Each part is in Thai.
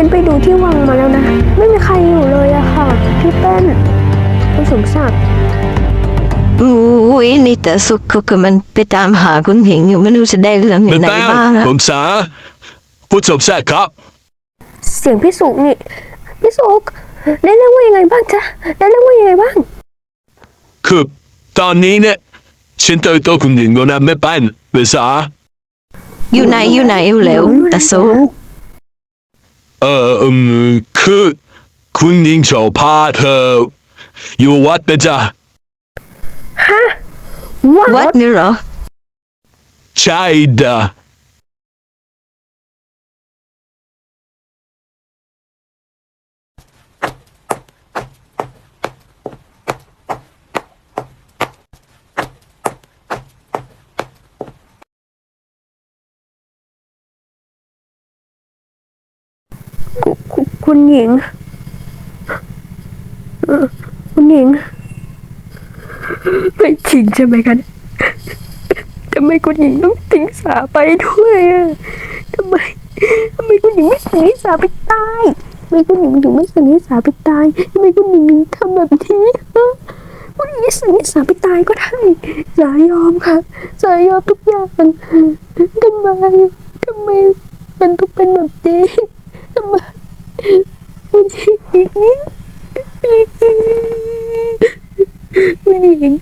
ันไปดูที่วังมาแล้วนะ ไม่มีใครอยู่เลยอะค่ะ พี่เป้นคุณสมศักดิ์อุ้ยนี่แต่สุขก็มันไปตามหาคุณหิงอยู่ไม่รู้จะได้เรื่องไหนบ้างผมสาพูดสมศักดิ์ครับ เสียงพี่สุกนี่พี่สุกได้เรื่องว่ายังไงบ้างจ๊ะได้เรื่องว่ายังไงบ้าง คือตอนนี้เนี่ยฉันเจอตัวคุณหญิงแล้วนะแม่ป้านเวสาอยู่ไหนอยู่ไหนอยู่แล้วแต่สุก เอออืมคือคุณหญิงชอบพาเธออยู่วัดนะจ๊ะว่าวัดนี่เหรอใช่ดะ คุณคุณหญิง คุณหญิง ไม่จริงใช่ไหมกันทำไมคุณหญิงต้องทิ้งสาไปด้วยอะทำไมทำไมคุณหญิงไม่สั่งสาไปตายทำไมคุณหญิงถึงไม่สั่งสาไปตายทำไมคุณหญิงถึงทำแบบนี้ฮะคุณหญิงสังสาไปตายก็ได้สายอมค่ะสายอมทุกอย่างทำไมทำไมมันต้องเป็นแบบนี้ 我弟弟，弟弟，弟弟，弟弟，弟弟。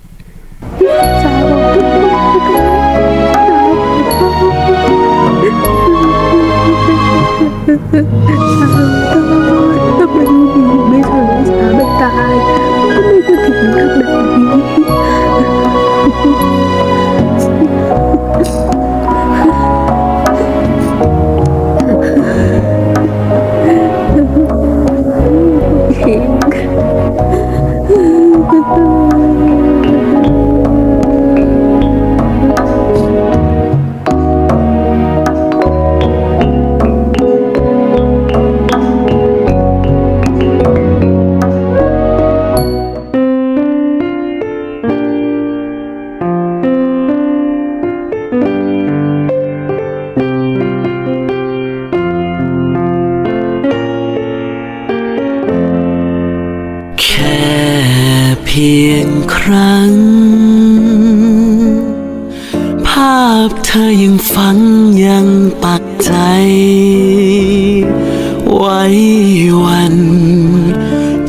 พียงครั้ง ภาพเธอยังฝังยังปักใจ ไว้วัน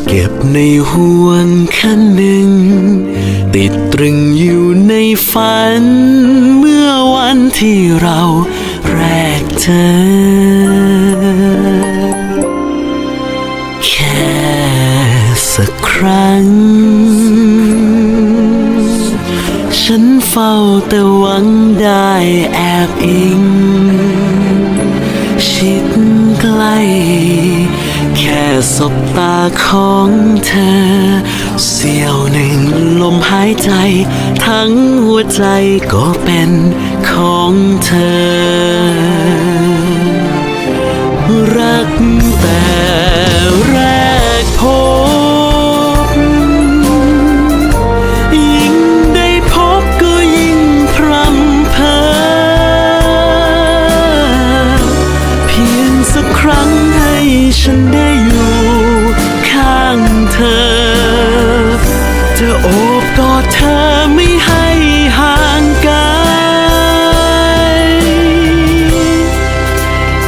เก็บในห่วงคันหนึ่ง ติดตรึงอยู่ในฝัน เมื่อวันที่เราแรกเจอ เฝ้าแต่หวังได้แอบอิง ชิดใกล้แค่สบตาของเธอ เสี้ยวหนึ่งลมหายใจ ทั้งหัวใจก็เป็นของเธอ ฉันได้อยู่ข้างเธอ จะโอบกอดเธอไม่ให้ห่างไกล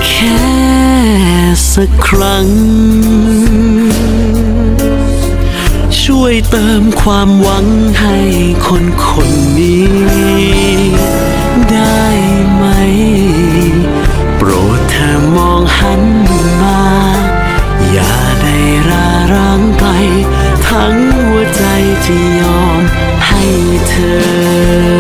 แค่สักครั้ง ช่วยเติมความหวังให้คนคนนี้ ที่ยอมให้เธอ